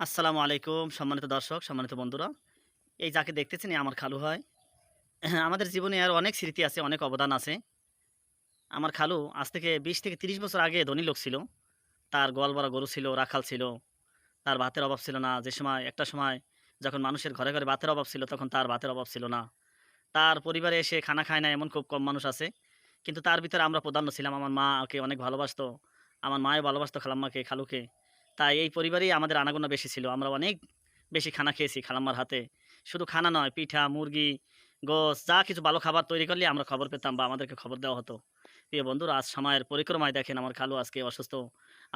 আসসালামু আলাইকুম, সম্মানিত দর্শক, সম্মানিত বন্ধুরা। এই যাকে দেখতেছেন আমার খালু হয় আমাদের জীবনে আর অনেক স্মৃতি আছে, অনেক অবদান আছে। আমার খালু আজ থেকে বিশ থেকে তিরিশ বছর আগে ধনী লোক ছিল। তার গোয়াল বড় গরু ছিল, রাখাল ছিল। তার ভাতের অভাব ছিল না। যে সময়, একটা সময় যখন মানুষের ঘরে ঘরে ভাতের অভাব ছিল, তখন তার ভাতের অভাব ছিল না। তার পরিবারে এসে খানা খায় না, এমন খুব কম মানুষ আছে। কিন্তু তার ভিতরে আমরা প্রাধান্য ছিলাম। আমার মা ওকে অনেক ভালোবাসতো। আমার মাও ভালোবাসতো খালাম্মাকে, খালুকে। তাই এই পরিবারেই আমাদের আনাগোনা বেশি ছিল। আমরা অনেক বেশি খানা খেয়েছি খালাম্মার হাতে। শুধু খানা নয়, পিঠা, মুরগি গোস যা কিছু ভালো খাবার তৈরি করলে আমরা খবর পেতাম বা আমাদেরকে খবর দেওয়া হতো। প্রিয় বন্ধুরা, আজ সময়ের পরিক্রমায় দেখেন আমার খালু আজকে অসুস্থ।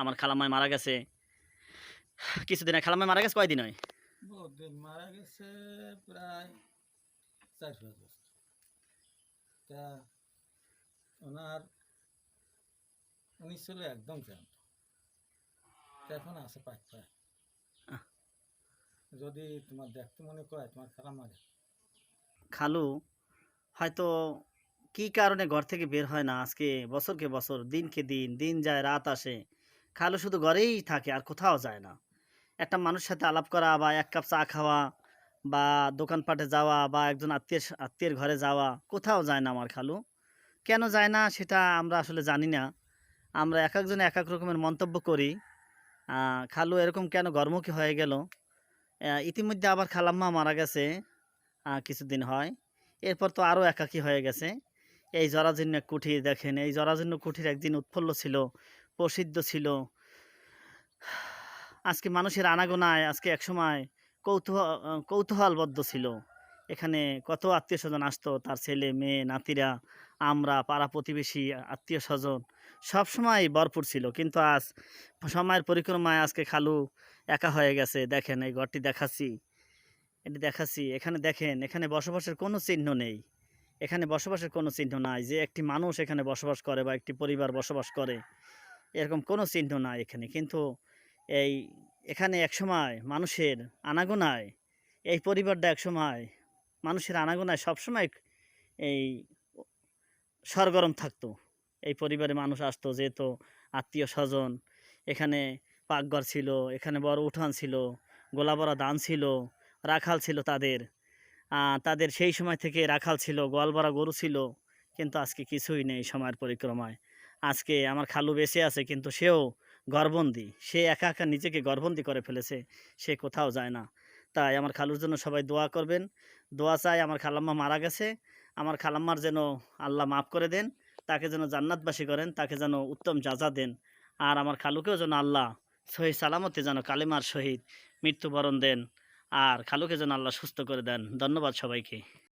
আমার খালাম্মায় মারা গেছে। কিছুদিন খালাম্মায় মারা গেছে, কয়দিন হয়? মারা গেছে প্রায় ওনার উনি ছিল একদম তা এখন আছে যদি তোমার দেখতে মনে করে তোমার মারে খালু হয়তো কি কারণে ঘর থেকে বের হয় না আজকে? বছরকে বছর দিনকে দিন দিন যায় রাত আসে। খালু শুধু ঘরেই থাকে আর কোথাও যায় না। একটা মানুষের সাথে আলাপ করা বা এক কাপ চা খাওয়া বা দোকানপাটে যাওয়া বা একজন আত্মীয় আত্মীয়ের ঘরে যাওয়া কোথাও যায় না আমার খালু। কেন যায় না সেটা আমরা আসলে জানি না। আমরা এক একজন এক এক রকমের মন্তব্য করি। খালু এরকম কেন গর্মুখী হয়ে গেল? ইতিমধ্যে আবার খালাম্মা মারা গেছে কিছুদিন হয়। এরপর তো আরও একাকী হয়ে গেছে। এই জরাজীর্ণ কুঠির দেখেন, এই জরাজীর্ণ কুঠির একদিন উৎফুল্ল ছিল, প্রসিদ্ধ ছিল। আজকে মানুষের আনাগোনায়, আজকে একসময় কৌতূহল কৌতূহলবদ্ধ ছিল। এখানে কত আত্মীয় স্বজন আসতো, তার ছেলে, মেয়ে, নাতিরা, আমরা, পাড়া প্রতিবেশী আত্মীয় স্বজন। সবসময় ভরপুর ছিল। কিন্তু আজ সময়ের পরিক্রমায় আজকে খালু একা হয়ে গেছে। দেখেন এই ঘরটি দেখাচ্ছি। এটি দেখাচ্ছি। এখানে দেখেন, এখানে বসবাসের কোনো চিহ্ন নেই। এখানে বসবাসের কোনো চিহ্ন নাই। যে একটি মানুষ এখানে বসবাস করে বা একটি পরিবার বসবাস করে, এরকম কোনো চিহ্ন নাই এখানে। কিন্তু এই এখানে একসময় মানুষের আনাগোনায়, এই পরিবারটা একসময় মানুষের আনাগোনায় সবসময় এই সরগরম থাকতো। এই পরিবারে মানুষ আসতো, যেত, আত্মীয় স্বজন। এখানে পাকঘর ছিল, এখানে বড় উঠান ছিল, গোলাবরা দান ছিল, রাখাল ছিল তাদের। তাদের সেই সময় থেকে রাখাল ছিল গোয়ালবরা গরু ছিল, কিন্তু আজকে কিছুই নেই সময়ের পরিক্রমায়। আজকে আমার খালু বেঁচে আছে, কিন্তু সেও গর্বন্দি সে একা একা নিজেকে গর্বন্দি করে ফেলেছে, সে কোথাও যায় না। তাই আমার খালুর জন্য সবাই দোয়া করবেন। দোয়া চাই আমার খালাম্মা মারা গেছে। আমার খালাম্মার যেন আল্লাহ মাফ করে দেন। তাকে যেন জান্নাতবাসী করেন, তাকে যেন উত্তম যাজা দেন। আর আমার খালুকেও যেন আল্লাহ সহি সালামতে যেন কালিমার সহিত মৃত্যুবরণ দেন, আর খালুকে যেন আল্লাহ সুস্থ করে দেন। ধন্যবাদ সবাইকে।